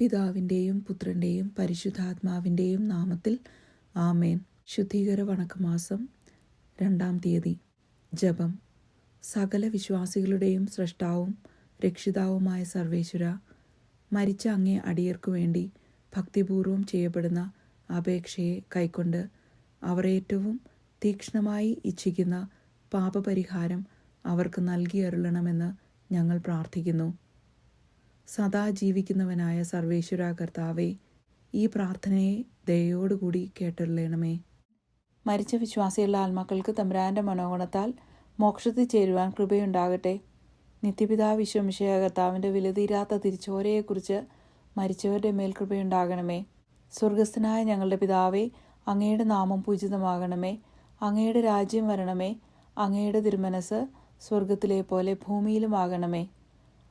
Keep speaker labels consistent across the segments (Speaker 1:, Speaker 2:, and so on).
Speaker 1: പിതാവിന്റെയും പുത്രന്റെയും പരിശുദ്ധാത്മാവിന്റെയും നാമത്തിൽ ആമേൻ. ശുദ്ധീകര വണക്കമാസം രണ്ടാം തീയതി. ജപം. സകല വിശ്വാസികളുടെയും സൃഷ്ടാവും രക്ഷിതാവുമായ സർവേശ്വര മരിച്ച അങ്ങേ അടിയർക്കു വേണ്ടി ഭക്തിപൂർവം ചെയ്യപ്പെടുന്ന അപേക്ഷയെ കൈക്കൊണ്ട് അവർ ഏറ്റവും തീക്ഷ്ണമായി ഇച്ഛിക്കുന്ന പാപപരിഹാരം അവർക്ക് നൽകി അരുളണമെന്ന് ഞങ്ങൾ പ്രാർത്ഥിക്കുന്നു. സദാ ജീവിക്കുന്നവനായ സർവേശ്വര കർത്താവെ ഈ പ്രാർത്ഥനയെ ദയോടുകൂടി കേട്ടരുളണമേ മരിച്ച വിശ്വാസിയുള്ള ആത്മാക്കൾക്ക് തമ്പുരാന്റെ മനോഗുണത്താൽ മോക്ഷത്തിൽ ചേരുവാൻ കൃപയുണ്ടാകട്ടെ. നിത്യപിതാ വിശ്വമിഷയ കർത്താവിന്റെ വിലതീരാത്ത തിരിച്ചോരയെക്കുറിച്ച് മരിച്ചവരുടെ മേൽ കൃപയുണ്ടാകണമേ. സ്വർഗസ്ഥനായ ഞങ്ങളുടെ പിതാവേ അങ്ങയുടെ നാമം പൂജിതമാകണമേ. അങ്ങയുടെ രാജ്യം വരണമേ. അങ്ങയുടെ തിരുമനസ് സ്വർഗത്തിലെ പോലെ ഭൂമിയിലുമാകണമേ.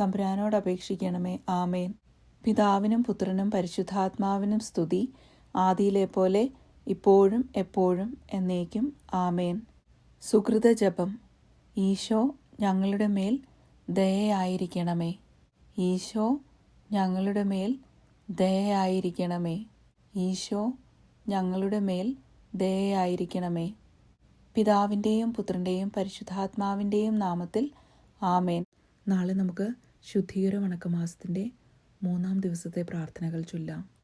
Speaker 1: തമ്പുരാനോട് അപേക്ഷിക്കണമേ. ആമേൻ. പിതാവിനും പുത്രനും പരിശുദ്ധാത്മാവിനും സ്തുതി. ആദിയിലെ പോലെ ഇപ്പോഴും എപ്പോഴും എന്നേക്കും. ആമേൻ. സുഹൃത ജപം. ഈശോ ഞങ്ങളുടെ മേൽ ദയയായിരിക്കണമേ. ഈശോ ഞങ്ങളുടെ മേൽ ദയയായിരിക്കണമേ. ഈശോ ഞങ്ങളുടെ മേൽ ദയയായിരിക്കണമേ. പിതാവിന്റെയും പുത്രന്റെയും പരിശുദ്ധാത്മാവിന്റെയും നാമത്തിൽ ആമേൻ. നാളെ നമുക്ക് ശുദ്ധീകര വണക്കമാസത്തിന്റെ മൂന്നാം ദിവസത്തെ പ്രാർത്ഥനകൾ ചൊല്ലാം.